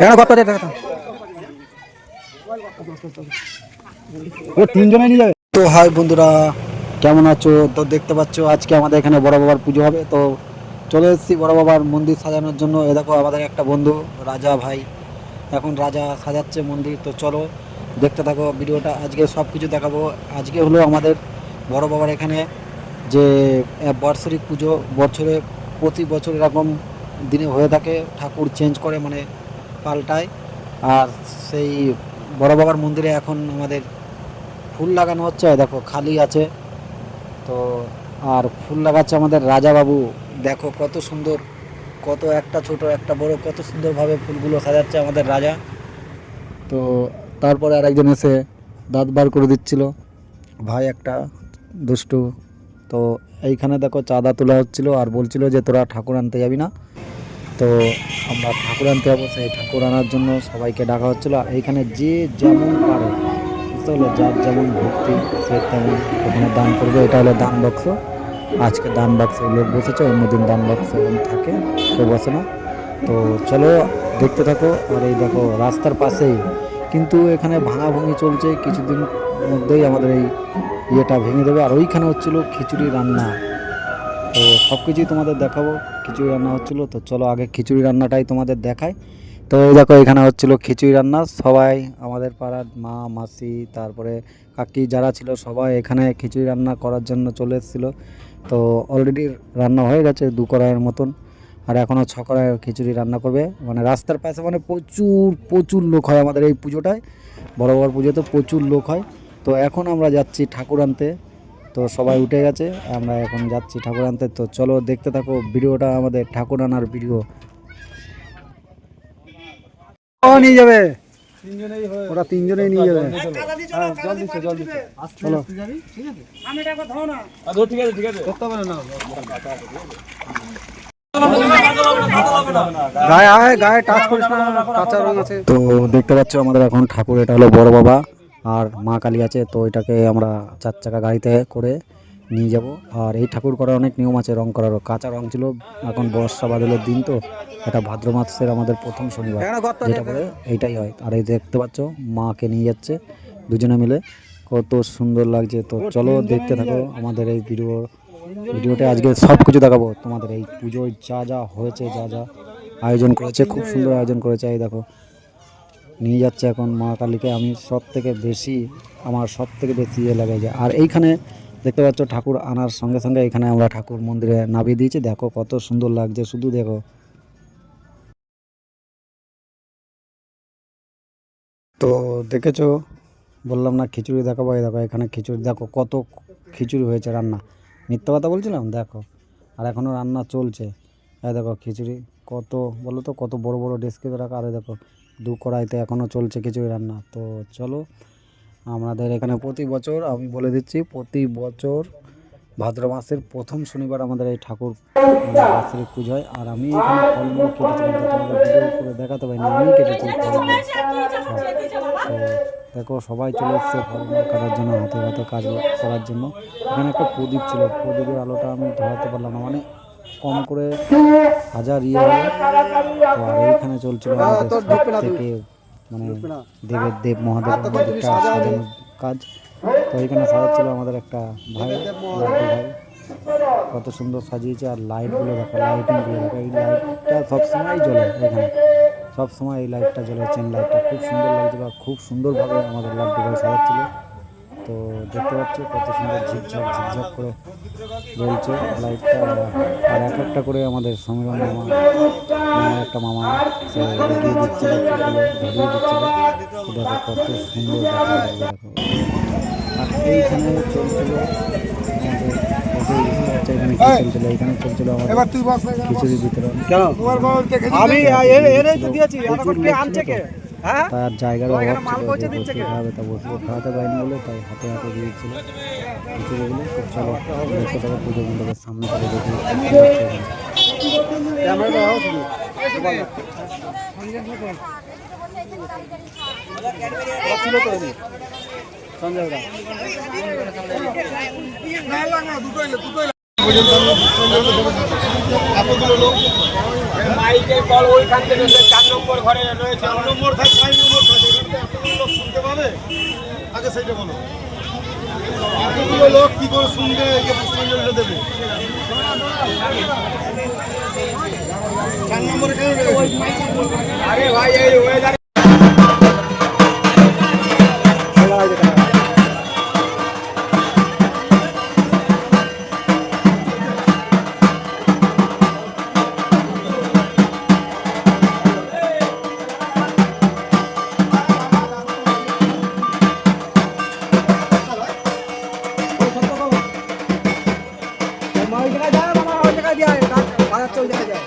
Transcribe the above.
এখানে কত ও তিনজনে নিয়ে যাবে। তো হাই বন্ধুরা, কেমন আছো? তো দেখতে পাচ্ছো, আজকে আমাদের এখানে বড় বাবার পুজো হবে। তো চলে এসেছি বড় বাবার মন্দির সাজানোর জন্য। এ দেখো, আমাদের একটা বন্ধু, রাজা ভাই। এখন রাজা সাজাচ্ছে মন্দির। তো চলো, দেখতে থাকো ভিডিওটা। আজকে সব কিছু দেখাবো। আজকে হলো আমাদের বড় বাবার এখানে যে বার্ষিক পুজো। বছরে, প্রতি বছর এরকম দিনে হয়ে থাকে, ঠাকুর চেঞ্জ করে মানে পাল্টায়। আর সেই বড় বাবার মন্দিরে এখন আমাদের ফুল লাগানো হচ্ছে দেখো খালি আছে। তো আর ফুল লাগাচ্ছে আমাদের রাজা বাবু দেখো কত সুন্দর, কত একটা ছোট, একটা বড়, কত সুন্দরভাবে ফুলগুলো সাজাচ্ছে আমাদের রাজা। তো তারপরে আর একজন এসে দাঁত বার করে দিচ্ছিল। ভাই একটা দুষ্টু। তো এইখানে দেখো চাঁদা তোলা হচ্ছিল আর বলছিল যে তোরা ঠাকুর আনতে যাবি না। তো আমরা ঠাকুর আনতে যাব, সেই ঠাকুর আনার জন্য সবাইকে ডাকা হচ্ছিল। আর এইখানে যে যেমন পারে, বুঝতে হলো যার যেমন ভক্তি, সে তেমন ওখানে দান করবে। এটা হলো দান বাক্স। আজকে দান বাক্সে লোক বসেছে, অন্যদিন দান বাক্স থাকে, কেউ বসে না। তো চলো, দেখতে থাকো। আর এই দেখো, রাস্তার পাশেই। কিন্তু এখানে ভাঙাভাঙি চলছে, কিছুদিন মধ্যেই আমাদের এই ইয়েটা ভেঙে দেবে। আর ওইখানে হচ্ছিল খিচুড়ি রান্না। তো সব কিছুই তোমাদের দেখাবো। খিচুড়ি রান্না হচ্ছিল, তো চলো আগে খিচুড়ি রান্নাটাই তোমাদের দেখাই। তো দেখো, এখানে হচ্ছিল খিচুড়ি রান্না। সবাই, আমাদের পাড়ার মা, মাসি, তারপরে কাকি যারা ছিল, সবাই এখানে খিচুড়ি রান্না করার জন্য চলে এসেছিল। তো অলরেডি রান্না হয়ে গেছে দু কড়াইয়ের মতন। আর এখনও ছ কড়াই খিচুড়ি রান্না করবে। মানে রাস্তার পাশে মানে প্রচুর প্রচুর লোক হয় আমাদের এই পুজোটায়। বড় বড় পুজোতে প্রচুর লোক হয়। তো এখন আমরা যাচ্ছি ঠাকুর আনতে। তো সবাই উঠে গেছে আমরা এখন যাচ্ছি ঠাকুর আনতে তো চলো দেখতে থাকো ভিডিওটা আমাদের ঠাকুর আনার ভিডিও নিয়ে যাবে ওরা তিনজনেই নিয়ে যাবে চলো গায়ে আয় গায়ে টাচ করিস না কাঁচা রং আছে তো দেখতে পাচ্ছ আমাদের এখন ঠাকুর এটা হলো বড় বাবা আর মা কালী আছে তো এটাকে আমরা চার চাকা গাড়িতে করে নিয়ে যাব। আর এই ঠাকুর করার অনেক নিয়ম আছে রং করারও। কাঁচা রং ছিল এখন বর্ষা বাদলের দিন তো এটা ভাদ্র মাসের আমাদের প্রথম শনিবার। যেটা করে এইটাই হয়। আর এই দেখতে পাচ্ছ মাকে নিয়ে যাচ্ছে দুজনে মিলে। কত সুন্দর লাগছে। তো চলো দেখতে থাকো আমাদের এই ভিডিও ভিডিওটা আজকে সব কিছু দেখাবো। তোমাদের এই পুজোয় যা যা হয়েছে যা যা আয়োজন করেছে খুব সুন্দর আয়োজন করেছে। এই দেখো নিয়ে যাচ্ছে এখন মা কালীকে। আমি সব থেকে বেশি, আমার সব থেকে বেশি ইয়ে লাগে যে, আর এইখানে দেখতে পাচ্ছ ঠাকুর আনার সঙ্গে সঙ্গে এখানে আমরা ঠাকুর মন্দিরে নামিয়ে দিয়েছি। দেখো কত সুন্দর লাগছে, শুধু দেখো। তো দেখেছ? বললাম না, খিচুড়ি দেখাবো, এই দেখো এখানে খিচুড়ি। দেখো কত খিচুড়ি হয়েছে রান্না। মিথ্যা কথা বলছিলাম? দেখো। আর এখনও রান্না চলছে। এই দেখো খিচুড়ি, কত, বলো তো কত বড় বড় ডেস্কে রাখা, আর দেখো দু কড়াইতে এখনও চলছে খিচুড়ি রান্না। তো চলো, আমাদের এখানে প্রতি বছর আমি বলে দিচ্ছি, প্রতি বছর ভাদ্র মাসের প্রথম শনিবার আমাদের এই ঠাকুর মানে বাৎসরিক পুজো হয় আর আমি এখানে ফলমূল কেটেছি করে দেখাতে পারিনি, আমি কেটেছি তো দেখো, সবাই চলে এসছে ফলমূল কাটার জন্য, হাতে হাতে কাজ করার জন্য। এখানে একটা প্রদীপ ছিল, প্রদীপের আলোটা আমি ধরাতে পারলাম না মানে কম করে হাজার ইয়ে আর এইখানে চলছিল আমাদের থেকে মানে দেবের দেব মহাদেবের মন্দিরটা সাজানোর কাজ। তো এখানে সাজাচ্ছিল আমাদের একটা ভাই লাড্ডু ভাই। কত সুন্দর সাজিয়েছে আর লাইটগুলো দেখো লাইটিংগুলো দেখো। এই লাইটটা সবসময় জ্বলে এখানে। সবসময় এই লাইটটা জ্বলে চেন লাইটটা খুব সুন্দর লাগছিল আর খুব সুন্দরভাবে আমাদের লাড্ডু ভাই সাজাচ্ছিল। তো দেখতে পাচ্ছ কত সুন্দর ঝিকঝাক ঝিকঝাক করে জ্বলছে লাইটটা আর এক একটা করে আমাদের সমীরণ মামা একটা মামা সে লাগিয়ে দিচ্ছিল ধরিয়ে দিচ্ছিল দেখো কত সুন্দর দেখা দেখো। আর এইখানে চলছিল আমাদের এখানে কি চলছিল আমাদের খিচুড়ি বিতরণ। আমি এনে দিয়েছি আনছে কে? তার জায়গার অভাব ছিল তা বসে খাওয়াতে পারিনি বলে তাই হাতে হাতে দিয়েছিল। খুব চলো দেখতে থাকো পুজো মণ্ডপের সামনে থেকে দেখি এখানে। এতগুলো লোক। মাইকের কল ওইখান থেকে চার নম্বর ঘরে রয়েছে। চার নম্বর থাকে পাঁচ নম্বর থাকে এতগুলো লোক শুনতে পাবে? আগে সেইটা বলো। এতগুলো লোক কি করে শুনবে? একে পুষ্পাঞ্জলিটা দেবে। চার নম্বরে কেন আরে ভাই এই ওয়েদার যায়, বাজার চল যায়।